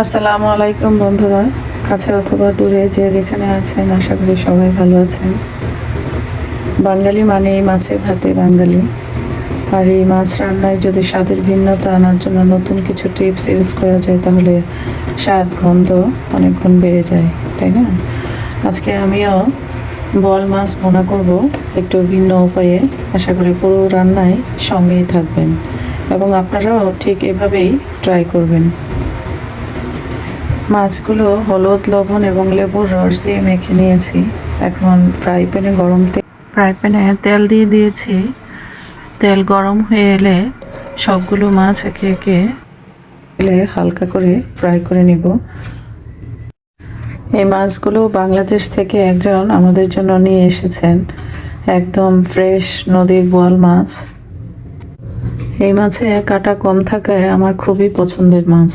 আসসালামু আলাইকুম বন্ধুরা। কাছে অথবা দূরে যে যেখানে আছেন, আশা করি সবাই ভালো আছেন। বাঙালি মানেই মাছের ভাতে বাঙালি। আর এই মাছ রান্নায় যদি স্বাদের ভিন্নতা আনার জন্য নতুন কিছু টিপস ইউজ করা যায়, তাহলে স্বাদ, গন্ধ অনেক গুণ বেড়ে যায়, তাই না? আজকে আমিও বল মাছ ভোনা করব একটু ভিন্ন উপায়ে। আশা করি পুরো রান্নায় সঙ্গেই থাকবেন এবং আপনারাও ঠিক এভাবেই ট্রাই করবেন। মাছগুলো হলুদ, লবণ এবং লেবুর রস দিয়ে মেখে নিয়েছি। এখন ফ্রাই প্যানে গরম তেল, ফ্রাই প্যানে তেল দিয়ে দিয়েছি। তেল গরম হয়ে এলে সবগুলো মাছ একে একে এলে হালকা করে ফ্রাই করে নিব। এই মাছগুলো বাংলাদেশ থেকে একজন আমাদের জন্য নিয়ে এসেছেন। একদম ফ্রেশ নদীর বোয়াল মাছ। এই মাছে কাটা কম থাকায় আমার খুবই পছন্দের মাছ।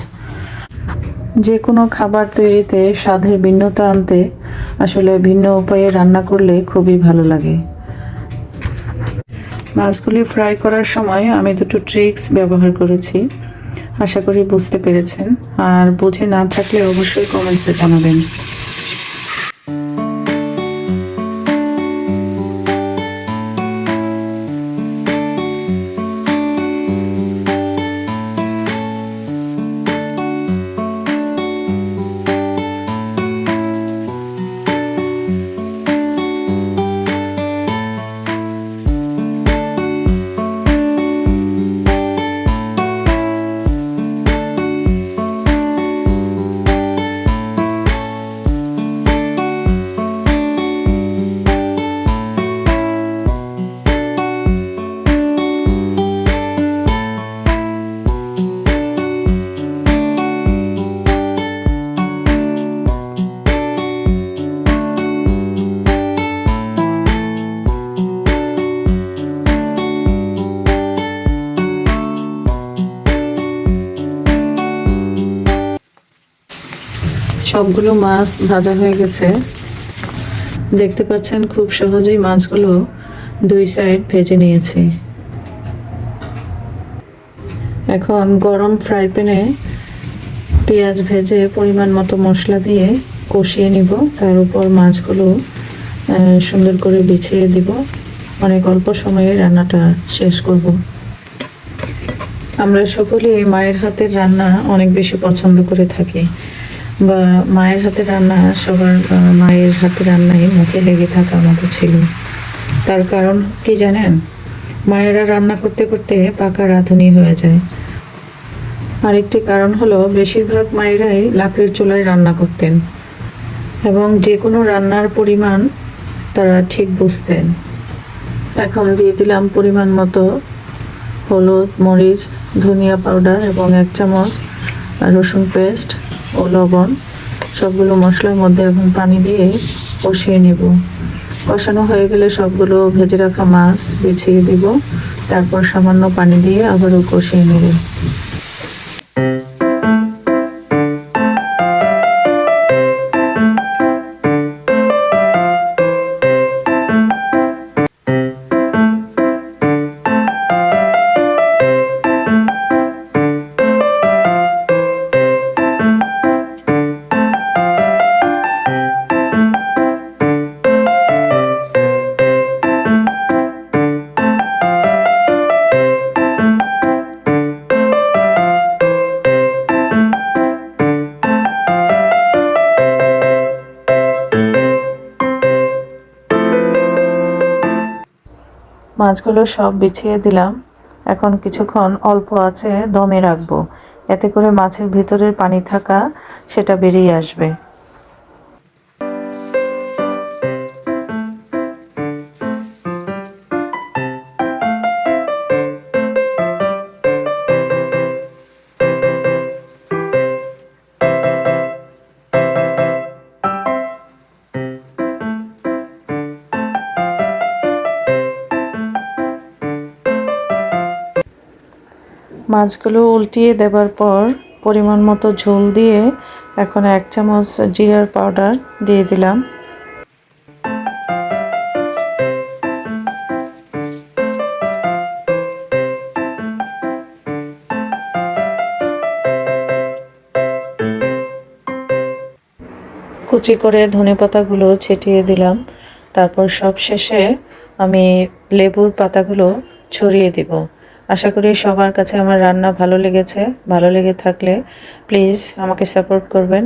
যে কোনো খাবার তৈরিতে স্বাদের ভিন্নতা আনতে আসলে ভিন্ন উপায়ে রান্না করলে খুবই ভালো লাগে। মাছগুলি ফ্রাই করার সময় আমি দুটো ট্রিক্স ব্যবহার করেছি। আশা করি বুঝতে পেরেছেন। আর বুঝে না থাকলে অবশ্যই কমেন্টসে জানাবেন। সবগুলো মাছ ভাজা হয়ে গেছে। দেখতে পাচ্ছেন খুব সহজেই মাছগুলো দুই সাইড ভেজে নিয়েছি। এখন গরম ফ্রাই প্যানে পেঁয়াজ ভেজে পরিমাণ মতো মশলা দিয়ে কষিয়ে নিব। তার উপর মাছগুলো সুন্দর করে বিছিয়ে দিব। অনেক অল্প সময়ে রান্নাটা শেষ করব। আমরা সকলেই মায়ের হাতের রান্না অনেক বেশি পছন্দ করে থাকি। বা মায়ের হাতে রান্না, সবার মায়ের হাতে রান্নাই মুখে লেগে থাকার মতো ছিল। তার কারণ কি জানেন? মায়েরা রান্না করতে করতে পাকা রাঁধুনি হয়ে যায়। আরেকটি কারণ হলো, বেশিরভাগ মায়েরাই লাকড়ির চুলায় রান্না করতেন এবং যে কোনো রান্নার পরিমাণ তারা ঠিক বুঝতেন। এখন দিয়ে দিলাম পরিমাণ মতো হলুদ, মরিচ, ধনিয়া পাউডার এবং এক চামচ রসুন পেস্ট ও লবণ, সবগুলো মশলার মধ্যে এখন পানি দিয়ে কষিয়ে নেব। কষানো হয়ে গেলে সবগুলো ভেজে রাখা মাছ বিছিয়ে দিব। তারপর সামান্য পানি দিয়ে আবারও কষিয়ে নেব। মাছগুলো সব বিছিয়ে দিলাম। এখন কিছুক্ষণ অল্প আছে দমে রাখব। এতে করে মাছের ভিতরের পানি থাকা সেটা বেরিয়ে আসবে। মাছগুলো উল্টিয়ে দেবার পর পরিমাণ মতো ঝোল দিয়ে এখন এক চামচ জিরার পাউডার দিয়ে দিলাম। কুচি করে ধনে পাতাগুলো ছিটিয়ে দিলাম। তারপর সব শেষে আমি লেবুর পাতাগুলো ছড়িয়ে দিব। আশা করি সবার কাছে আমার রান্না ভালো লেগেছে। ভালো লেগে থাকলে প্লিজ আমাকে সাপোর্ট করবেন।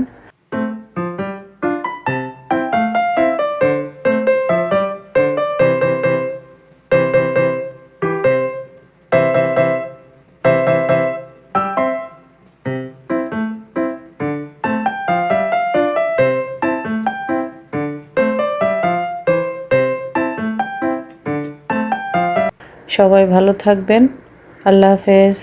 সবাই ভালো থাকবেন। আল্লাহ হাফেজ।